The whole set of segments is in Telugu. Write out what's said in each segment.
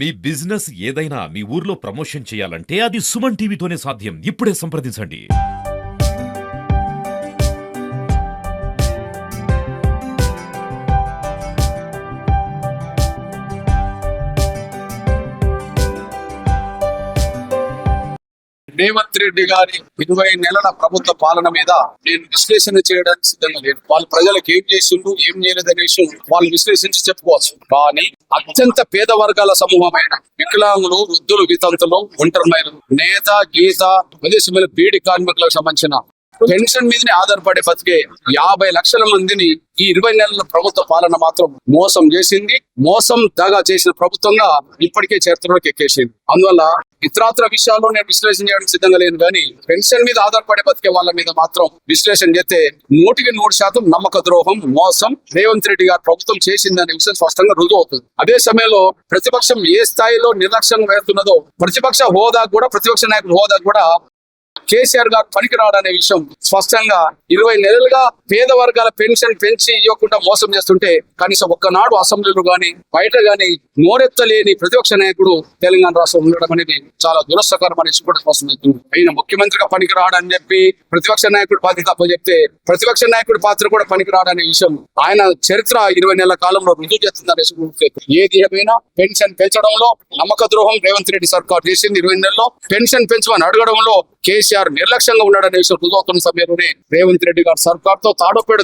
మీ బిజినెస్ ఏదైనా మీ ఊర్లో ప్రమోషన్ చేయాలంటే అది సుమన్ టీవీతోనే సాధ్యం. ఇప్పుడే సంప్రదించండి. రేవంత్ రెడ్డి గారి ఇరవై నెలల ప్రభుత్వ పాలన మీద నేను విశ్లేషణ చేయడానికి సిద్ధంగా లేదు వాళ్ళు ప్రజలకు ఏం చేసిండు ఏం చేయలేదనే విషయం వాళ్ళు విశ్లేషించి చెప్పుకోవచ్చు. కానీ అత్యంత పేద వర్గాల సమూహమైన వికలాంగులు వృద్ధులు వితంతులు ఒంటరి నేత గీత విదేశమైన బీడి కార్మికులకు సంబంధించిన పెన్షన్ మీదనే ఆధారపడే బతికే యాభై లక్షల మందిని ఈ ఇరవై నెలల ప్రభుత్వ పాలన మాత్రం మోసం చేసింది. మోసం దగా చేసిన ప్రభుత్వంగా ఇప్పటికే చరిత్రలోకి ఎక్కేసింది. అందువల్ల ఇతరాత్ర విషయాల్లో నేను విశ్లేషణ చేయడానికి సిద్ధంగా లేను కానీ పెన్షన్ మీద ఆధారపడే బతికే వాళ్ళ మీద మాత్రం విశ్లేషణ చేస్తే నూటికి నూరు శాతం నమ్మక ద్రోహం మోసం రేవంత్ రెడ్డి గారు ప్రభుత్వం చేసిందనే విషయం స్పష్టంగా రుజువు అవుతుంది. అదే సమయంలో ప్రతిపక్షం ఏ స్థాయిలో నిర్లక్ష్యం వేస్తున్నదో ప్రతిపక్ష హోదా కూడా ప్రతిపక్ష నాయకుల హోదా కూడా కేసీఆర్ గారు పనికి రావడనే విషయం స్పష్టంగా ఇరవై నెలలుగా పేద వర్గాల పెన్షన్ పెంచి ఇవ్వకుండా మోసం చేస్తుంటే కనీసం ఒక్కనాడు అసెంబ్లీలో గాని బయట గాని నోరెత్తలేని ప్రతిపక్ష నాయకుడు తెలంగాణ రాష్ట్రం ఉండడం అనేది చాలా దురస్థకరం అనేసి కూడా స్పష్టమవుతుంది ఆయన ముఖ్యమంత్రిగా పనికిరాడని చెప్పి ప్రతిపక్ష నాయకుడు పాత్ర తప్ప చెప్తే ప్రతిపక్ష నాయకుడి పాత్ర కూడా పనికిరాడనే విషయం ఆయన చరిత్ర ఇరవై నెలల కాలంలో రుజువు చేస్తుందనేసి కూడా ఏది ఏమైనా పెన్షన్ పెంచడంలో నమ్మక ద్రోహం రేవంత్ రెడ్డి సర్కార్ చేసింది ఇరవై నెలల్లో. పెన్షన్ పెంచమని అడగడంలో కేసీఆర్ నిర్లక్ష్యంగా ఉన్నాడనే విషయం రుజువుతున్న సమయంలోనే రేవంత్ రెడ్డి గారు సర్కార్తో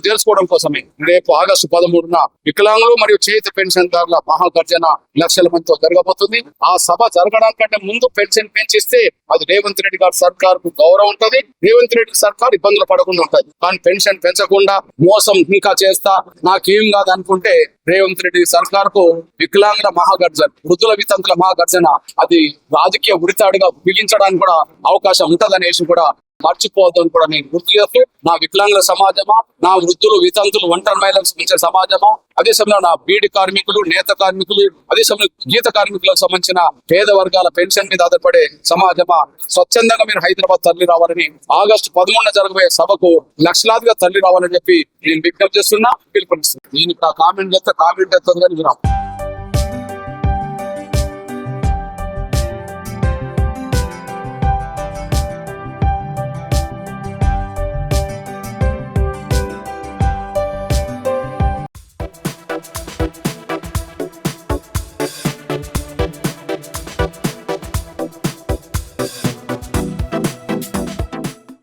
తెలుసుకోవడం కోసమే రేపు ఆగస్టు పదమూడున వికలాంగులు మరియు చేతి పెన్షన్దారుల మహాగర్జన లక్షల మందితో జరగబోతుంది. ఆ సభ జరగడానికంటే ముందు పెన్షన్ పెంచిస్తే అది రేవంత్ రెడ్డి గారి సర్కార్కు గౌరవం ఉంటది. రేవంత్ రెడ్డి సర్కార్ ఇబ్బందులు పడకుండా ఉంటది. కానీ పెన్షన్ పెంచకుండా మోసం ఇంకా చేస్తా నాకేం కాదు అనుకుంటే రేవంత్ రెడ్డి సర్కార్కు వికలాంగుల మహాగర్జన వృద్ధుల వితంతుల మహాగర్జన అది రాజకీయ ఉరితాడుగా బిగించడానికి కూడా అవకాశం ఉంటదనేసి కూడా మర్చిపోవద్దని కూడా నేను గుర్తు చేస్తూ నా వికలాంగుల సమాజమా నా వృద్ధులు వితంతులు ఒంటరి మహిళలకు సంబంధించిన సమాజమా అదే సమయంలో నా బీడి కార్మికులు నేత కార్మికులు అదే సమయంలో గీత కార్మికులకు సంబంధించిన పేద వర్గాల పెన్షన్ మీద ఆధారపడే సమాజమా స్వచ్ఛందంగా మీరు హైదరాబాద్ తరలి రావాలని ఆగస్టు పదమూడున జరగబోయే సభకు లక్షలాదిగా తరలి రావాలని చెప్పి నేను విజ్ఞప్తి చేస్తున్నా పిలుపునిస్తున్నా. నేను ఇక్కడ కామెంట్ చేస్తే కామెంట్ చేస్తుంది కానీ